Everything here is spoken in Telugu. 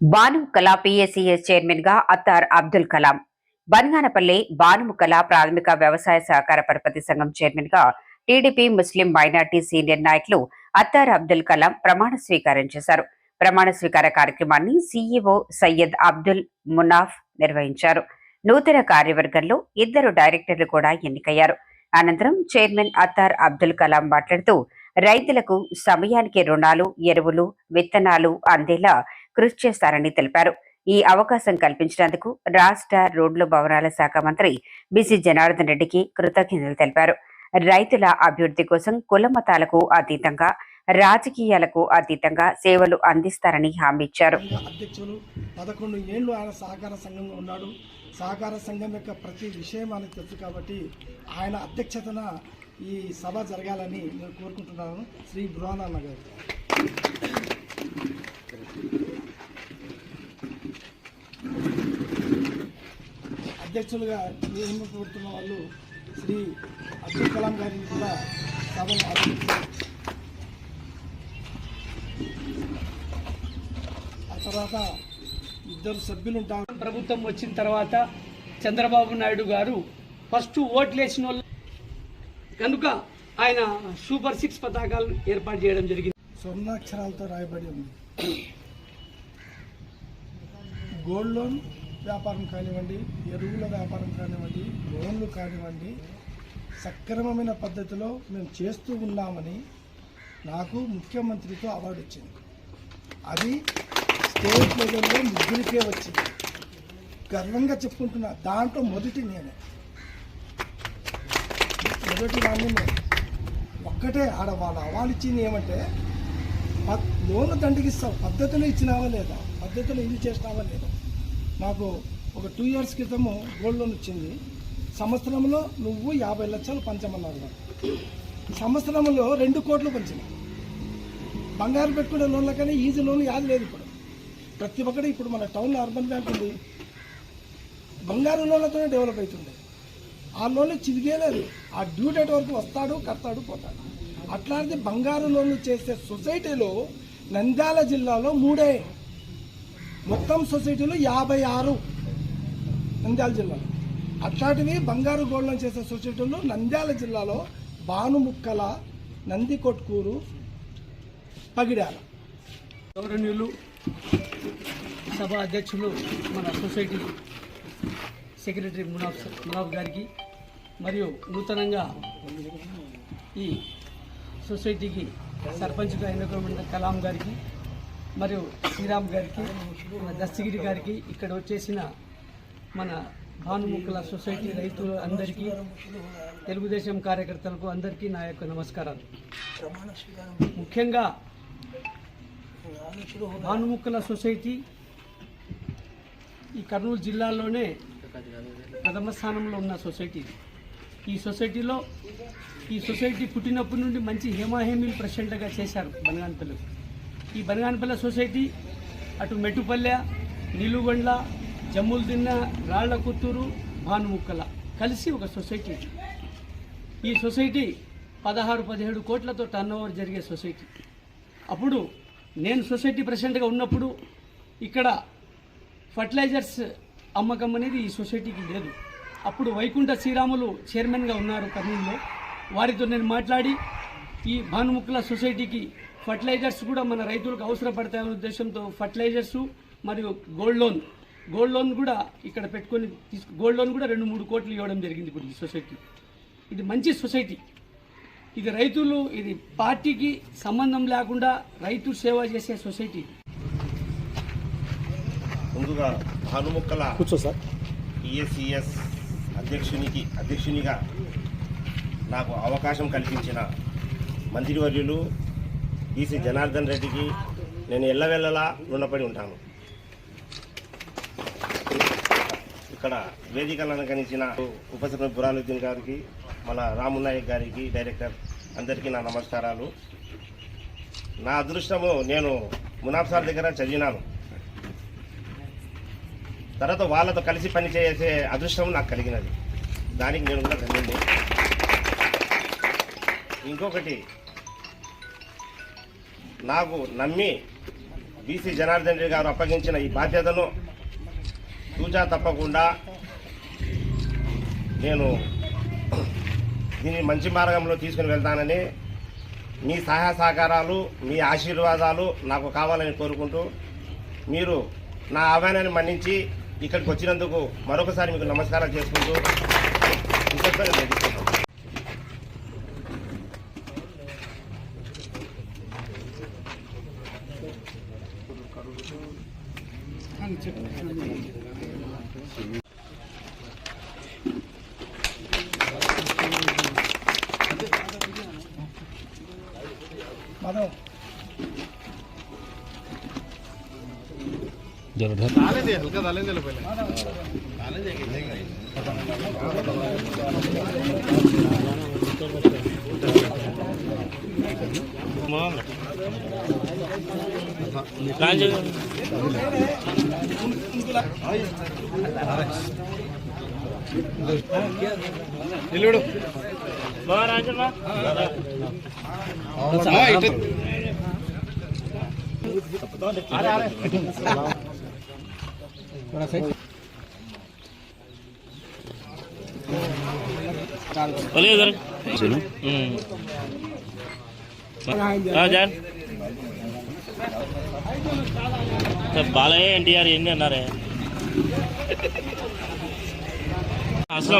బాను కళా పిఎస్సిఎస్ చైర్మన్గా అత్తార్ అబ్దుల్ కలాం. బనగానపల్లి బాను కళా ప్రాథమిక వ్యవసాయ సహకార పరపతి సంఘం చైర్మన్గా టీడీపీ ముస్లిం మైనార్టీ సీనియర్ నాయకులు అత్తార్ అబ్దుల్ కలాం ప్రమాణ స్వీకారం చేశారు. ప్రమాణ స్వీకార కార్యక్రమాన్ని సీఈఓ సయ్యద్ అబ్దుల్ మునాఫ్ నిర్వహించారు. నూతన కార్యవర్గంలో ఇద్దరు డైరెక్టర్లు కూడా ఎన్నికయ్యారు. అనంతరం చైర్మన్ అత్తార్ అబ్దుల్ కలాం మాట్లాడుతూ రైతులకు సమయానికి రుణాలు ఎరువులు విత్తనాలు అందేలా కృషి చేస్తారని తెలిపారు. ఈ అవకాశం కల్పించినందుకు రాష్ట్ర రోడ్లు భవనాల శాఖ మంత్రి బిసి జనార్దన్ రెడ్డికి కృతజ్ఞతలు తెలిపారు. రైతుల అభివృద్ధి కోసం కుల మతాలకు అతీతంగా రాజకీయాలకు అతీతంగా సేవలు అందిస్తారని హామీ ఇచ్చారు. అధ్యక్షులు పదకొండు ఏళ్ళు ఆయన సహకార సంఘంలో ఉన్నాడు. సహకార సంఘం యొక్క ప్రతి విషయం ఆయనకు తెలుసు కాబట్టి ఆయన అధ్యక్షతన ఈ సభ జరగాలని నేను కోరుకుంటున్నాను. శ్రీ బృహనాన్న గారు. అధ్యక్షులుగా నియమింపబడుతున్న వాళ్ళు శ్రీ అబ్దుల్ కలాం గారిని కూడా సభను ఆ తర్వాత ఇద్దరు సభ్యులు ఉంటారు. ప్రభుత్వం వచ్చిన తర్వాత చంద్రబాబు నాయుడు గారు ఫస్ట్ ఓట్లు వేసిన వాళ్ళు. కనుక ఆయన సూపర్ సిక్స్ పతాకాలు ఏర్పాటు చేయడం జరిగింది. స్వర్ణాక్షరాలతో రాయబడి ఉంది. గోల్డ్ లోన్ వ్యాపారం కానివ్వండి ఎరువుల వ్యాపారం కానివ్వండి లోన్లు కానివ్వండి సక్రమమైన పద్ధతిలో మేము చేస్తూ ఉన్నామని నాకు ముఖ్యమంత్రితో అవార్డు వచ్చింది. అది స్టేట్ లెవెల్లో ముగ్గురికే వచ్చింది. గర్వంగా చెప్పుకుంటున్నా దాంట్లో మొదటి నేనే. మొదటి వాడిని నేను. ఒక్కటే ఆడ వాళ్ళ అవాలు ఇచ్చింది ఏమంటే పద్- లోను దండగిస్తావు పద్ధతిలో ఇచ్చినావా లేదా? పద్ధతిలో ఇది చేసినావా లేదా? నాకు ఒక టూ ఇయర్స్ క్రితము గోల్డ్ లోన్ వచ్చింది. సంవత్సరంలో నువ్వు యాభై లక్షలు పంచమన్నారు. సంవత్సరంలో రెండు కోట్లు పంచిన. బంగారు పెట్టుకునే లోన్ల కానీ ఈజీ లోన్ యాది లేదు ఇప్పుడు. ప్రతి ఒక్కటి ఇప్పుడు మన టౌన్లో అర్బన్ బ్యాంక్ ఉంది. బంగారు లోన్లతోనే డెవలప్ అవుతుంది. ఆ లోన్లు చిరిగేలేదు ఆ డ్యూ డేట్ వరకు వస్తాడు కడతాడు పోతాడు. అట్లాంటిది బంగారు లోన్లు చేసే సొసైటీలో నంద్యాల జిల్లాలో మూడే. మొత్తం సొసైటీలో యాభై ఆరు నంద్యాల జిల్లాలో. అట్లాంటివి బంగారు గోల్డ్ చేసే సొసైటీలు నంద్యాల జిల్లాలో భానుముక్కల నందికొట్కూరు పగిడాల గౌరవనీయులు సభ అధ్యక్షులు మన సొసైటీ సెక్రటరీ మునాఫ్ మునాఫ్ గారికి మరియు నూతనంగా ఈ సొసైటీకి సర్పంచ్గా ఎన్నుకోబడిన కలాం గారికి మరియు శ్రీరామ్ గారికి దస్తగిరి గారికి ఇక్కడ వచ్చేసిన మన భానుముక్కల సొసైటీ రైతులు అందరికీ తెలుగుదేశం కార్యకర్తలకు అందరికీ నా యొక్క నమస్కారాలు. ముఖ్యంగా భానుముక్కల సొసైటీ ఈ కర్నూలు జిల్లాలోనే ప్రథమ స్థానంలో ఉన్న సొసైటీ. ఈ సొసైటీలో ఈ సొసైటీ పుట్టినప్పటి నుండి మంచి హేమాహేమీలు ప్రెసిడెంట్గా చేశారు బనగానపల్లి ఈ బనగానపల్లె సొసైటీ అటు మెట్టుపల్లె నిలుగొండ్ల జమ్ములదిన్న రాళ్ళ కుత్తూరు భానుముక్కల కలిసి ఒక సొసైటీ. ఈ సొసైటీ పదహారు పదిహేడు కోట్లతో టర్న్ ఓవర్ జరిగే సొసైటీ. అప్పుడు నేను సొసైటీ ప్రెసిడెంట్గా ఉన్నప్పుడు ఇక్కడ ఫర్టిలైజర్స్ అమ్మకం అనేది ఈ సొసైటీకి లేదు. అప్పుడు వైకుంఠ శ్రీరాములు చైర్మన్గా ఉన్నారు కర్నూలులో. వారితో నేను మాట్లాడి ఈ భానుముక్కల సొసైటీకి ఫర్టిలైజర్స్ కూడా మన రైతులకు అవసరపడతాయనే ఉద్దేశంతో ఫర్టిలైజర్స్ మరియు గోల్డ్ లోన్ గోల్డ్ లోన్ కూడా ఇక్కడ పెట్టుకొని తీసుకు గోల్డ్ లోన్ కూడా రెండు మూడు కోట్లు ఇవ్వడం జరిగింది ఇప్పుడు ఈ సొసైటీ. ఇది మంచి సొసైటీ. ఇది రైతులు ఇది పార్టీకి సంబంధం లేకుండా రైతు సేవ చేసే సొసైటీ. ముందుగా భానుముక్కల కూర్చో సార్. పిఎస్సిఎస్ అధ్యక్షునికి అధ్యక్షునిగా నాకు అవకాశం కల్పించిన మంత్రివర్యులు ఈసీ జనార్దన్ రెడ్డికి నేను ఎల్లవెల్లలా రుణపడి ఉంటాను. ఇక్కడ వేదికలను అలంకరించిన ఉపసభ బురాలుద్దీన్ గారికి మన రామునాయక్ గారికి డైరెక్టర్ అందరికీ నా నమస్కారాలు. నా అదృష్టము నేను మునాఫ్ సార్ దగ్గర చదివినాను. తర్వాత వాళ్ళతో కలిసి పనిచేసే అదృష్టం నాకు కలిగినది. దానికి నేను కూడా ధన్యుడిని. ఇంకొకటి నాకు నమ్మి బీసీ జనార్దన్ రెడ్డి గారు అప్పగించిన ఈ బాధ్యతను తూచా తప్పకుండా నేను దీన్ని మంచి మార్గంలో తీసుకుని వెళ్తానని మీ సహాయ సహకారాలు మీ ఆశీర్వాదాలు నాకు కావాలని కోరుకుంటూ మీరు నా ఆహ్వానాన్ని మన్నించి ఇక్కడికి వచ్చినందుకు మరొకసారి మీకు నమస్కారం చేసుకుంటూ కృతజ్ఞతలు जलधर डाले दे हल्का डाले दे पहले डाले दे के ఎల్లుడు సార్ బాలయ్య ఎన్టీఆర్ ఏంటి అన్నారే అసలు